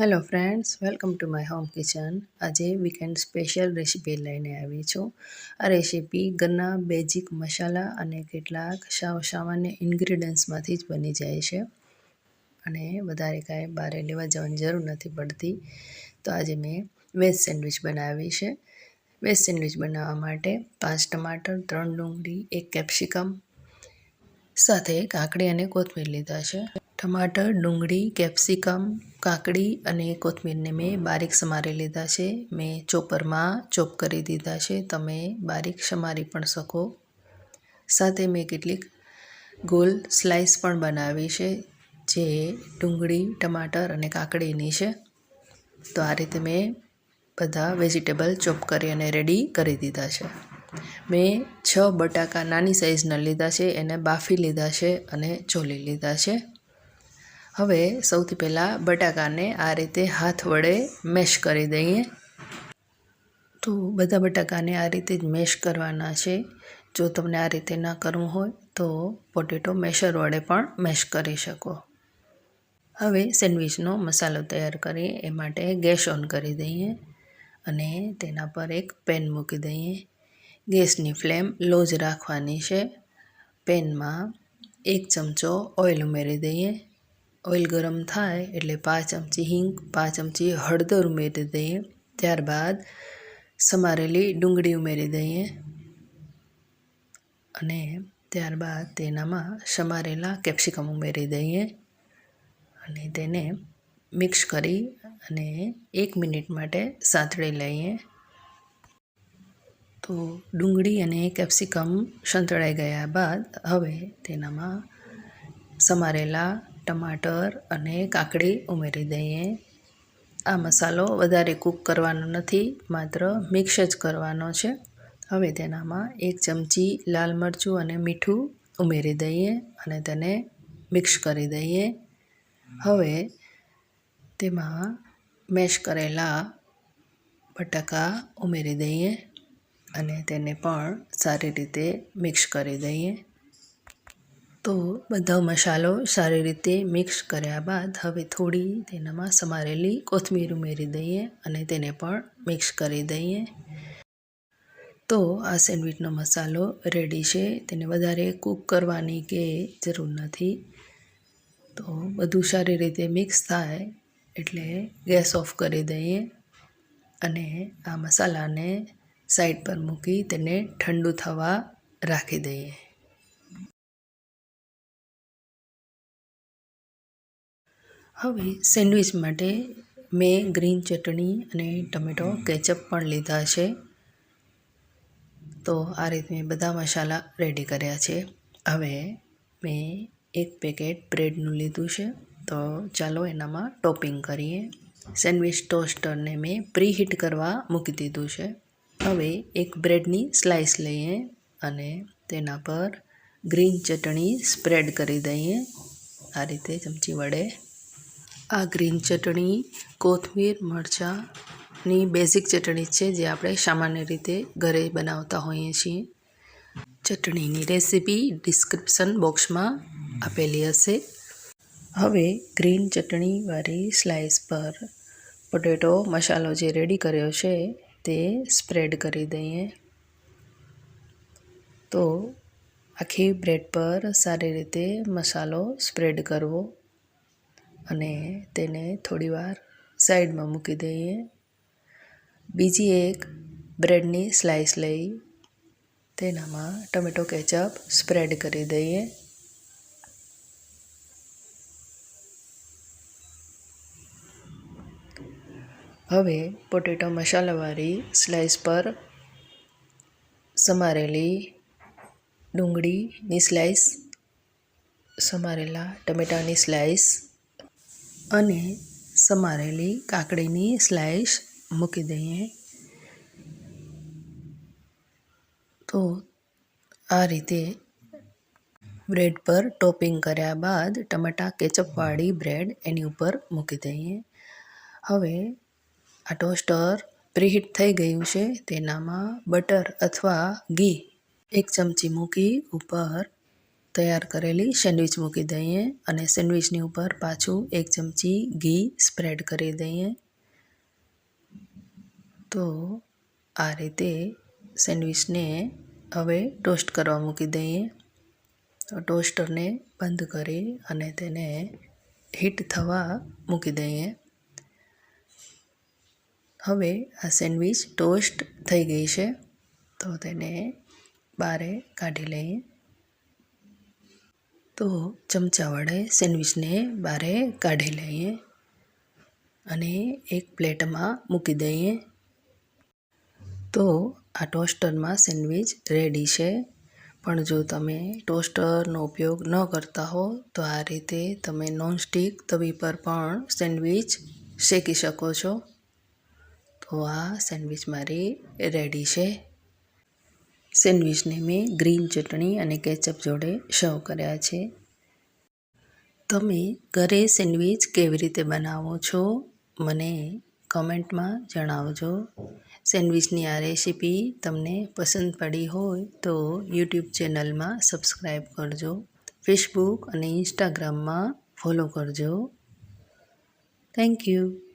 Hello friends welcome to my home kitchen આજે weekend special recipe લઈને આવી છું. આ રેસીપી ઘરના બેઝિક મસાલા અને કેટલાક સાવ સામાન્ય ઇન્ગ્રીડિયન્ટ્સમાંથી જ બની જાય છે. અને વધારે કાંઈ બહારે લેવા જવાની જરૂર નથી પડતી. તો આજે મેં વેજ સેન્ડવિચ બનાવી છે. વેજ સેન્ડવિચ બનાવવા માટે પાંચ ટમાટર, ત્રણ ડુંગળી, એક કેપ્સિકમ સાથે કાકડી અને કોથમીર લીધા છે. ટમાટર, ડુંગળી, કેપ્સિકમ, કાકડી અને કોથમીરને મેં બારીક સમારી લીધા છે. મેં ચોપરમાં ચોપ કરી દીધા છે. તમે બારીક સમારી પણ શકો. સાથે મેં કેટલીક ગોલ સ્લાઇસ પણ બનાવી છે, જે ડુંગળી, ટમાટર અને કાકડીની છે. તો આ રીતે મેં બધા વેજીટેબલ ચોપ કરી અને રેડી કરી દીધા છે. મેં છ બટાકા નાની સાઇઝના લીધા છે, એને બાફી લીધા છે અને ચોલી લીધા છે. હવે સૌથી પહેલાં બટાકાને આ રીતે હાથ વડે મેશ કરી દઈએ. તો બધા બટાકાને આ રીતે જ મેશ કરવાના છે. જો તમને આ રીતે ના કરવું હોય, તો પોટેટો મેશર વડે પણ મેશ કરી શકો. હવે સેન્ડવિચનો મસાલો તૈયાર કરીએ, એ માટે ગેસ ઓન કરી દઈએ અને તેના પર એક પેન મૂકી દઈએ. ગેસની ફ્લેમ લો જ રાખવાની છે. પેનમાં એક ચમચો ઓઇલ ઉમેરી દઈએ. ઓઇલ ગરમ થાય એટલે પાંચ ચમચી હિંગ, પાંચ ચમચી હળદર ઉમેરી દઈએ. ત્યારબાદ સમારેલી ડુંગળી ઉમેરી દઈએ. અને ત્યારબાદ તેનામાં સમારેલા કેપ્સિકમ ઉમેરી દઈએ. અને તેને મિક્સ કરી અને એક મિનિટ માટે સાંતળી લઈએ. તો ડુંગળી અને કેપ્સિકમ સંતળાઈ ગયા બાદ હવે તેનામાં સમારેલા ટમાટર અને કાકડી ઉમેરી દઈએ. આ મસાલો વધારે કૂક કરવાનો નથી, માત્ર મિક્સ જ કરવાનો છે. હવે તેનામાં એક ચમચી લાલ મરચું અને મીઠું ઉમેરી દઈએ અને તેને મિક્સ કરી દઈએ. હવે તેમાં મેશ કરેલા બટાકા ઉમેરી દઈએ અને તેને પણ સારી રીતે મિક્સ કરી દઈએ. તો બધો મસાલો સારી રીતે મિક્સ કર્યા બાદ હવે થોડી તેનામાં સમારેલી કોથમીર ઉમેરી દઈએ અને તેને પણ મિક્સ કરી દઈએ. તો આ સેન્ડવીચનો મસાલો રેડી છે. તેને વધારે કૂક કરવાની કે જરૂર નથી. તો બધું સારી રીતે મિક્સ થાય એટલે ગેસ ઓફ કરી દઈએ અને આ મસાલાને સાઈડ પર મૂકી તેને ઠંડુ થવા રાખી દઈએ. હવે સેન્ડવિચ માટે મેં ગ્રીન ચટણી અને ટમેટો કેચઅપ પણ લીધા છે. તો આ રીતે મેં બધા મસાલા રેડી કર્યા છે. હવે મેં એક પેકેટ બ્રેડનું લીધું છે. તો ચાલો એનામાં ટોપિંગ કરીએ. સેન્ડવિચ ટોસ્ટરને મેં પ્રી હીટ કરવા મૂકી દીધું છે. હવે એક બ્રેડની સ્લાઇસ લઈએ અને તેના પર ગ્રીન ચટણી સ્પ્રેડ કરી દઈએ. આ રીતે ચમચી વડે આ ગ્રીન ચટણી, કોથમીર મરચાંની બેઝિક ચટણી છે જે આપણે સામાન્ય રીતે ઘરે બનાવતા હોઈએ છીએ. ચટણીની રેસીપી ડિસ્ક્રિપ્શન બોક્સમાં આપેલી હશે. હવે ગ્રીન ચટણીવાળી સ્લાઇસ પર પોટેટો મસાલો જે રેડી કર્યો છે તે સ્પ્રેડ કરી દઈએ. તો આખી બ્રેડ પર સારી રીતે મસાલો સ્પ્રેડ કરવો. અને તેને થોડીવાર સાઈડમાં મૂકી દઈએ. બીજી એક બ્રેડની સ્લાઇસ લઈ તેનામાં ટમેટો કેચઅપ સ્પ્રેડ કરી દઈએ. હવે પોટેટો મસાલાવાળી સ્લાઇસ પર સમારેલી ડુંગળીની સ્લાઇસ સમારેલા ટમેટાની સ્લાઇસ અને સમારેલી કાકડીની સ્લાઇસ મૂકી દઈએ. તો આ રીતે બ્રેડ પર ટોપિંગ કર્યા બાદ ટમાટા કેચઅપવાળી બ્રેડ એની ઉપર મૂકી દઈએ. હવે આ ટોસ્ટર પ્રીહીટ થઈ ગયું છે, તેનામાં બટર અથવા ઘી એક ચમચી મૂકી ઉપર તૈયાર કરેલી સેન્ડવિચ મૂકી દઈએ અને સેન્ડવિચની ઉપર પાછું એક ચમચી ઘી સ્પ્રેડ કરી દઈએ. તો આ રીતે સેન્ડવિચને હવે ટોસ્ટ કરવા મૂકી દઈએ. તો ટોસ્ટરને બંધ કરી અને તેને હીટ થવા મૂકી દઈએ. હવે આ સેન્ડવિચ ટોસ્ટ થઈ ગઈ છે. તો તેને બારે કાઢી લઈએ. તો ચમચા વડે સેન્ડવિચને બારે કાઢી લઈએ અને એક પ્લેટમાં મૂકી દઈએ. તો આ ટોસ્ટરમાં સેન્ડવિચ રેડી છે. પણ જો તમે ટોસ્ટરનો ઉપયોગ ન કરતા હો, તો આ રીતે તમે નોનસ્ટિક તવી પર પણ સેન્ડવિચ શેકી શકો છો. તો આ સેન્ડવિચ મારી રેડી છે. સેન્ડવિચને મેં ગ્રીન ચટણી અને કેચઅપ જોડે સર્વ કર્યા છે. તમે ઘરે સેન્ડવિચ કેવી રીતે બનાવો છો મને કમેન્ટમાં જણાવજો. સેન્ડવિચની આ રેસીપી તમને પસંદ પડી હોય તો યુટ્યુબ ચેનલમાં સબસ્ક્રાઈબ કરજો. ફેસબુક અને ઇન્સ્ટાગ્રામમાં ફોલો કરજો. Thank you.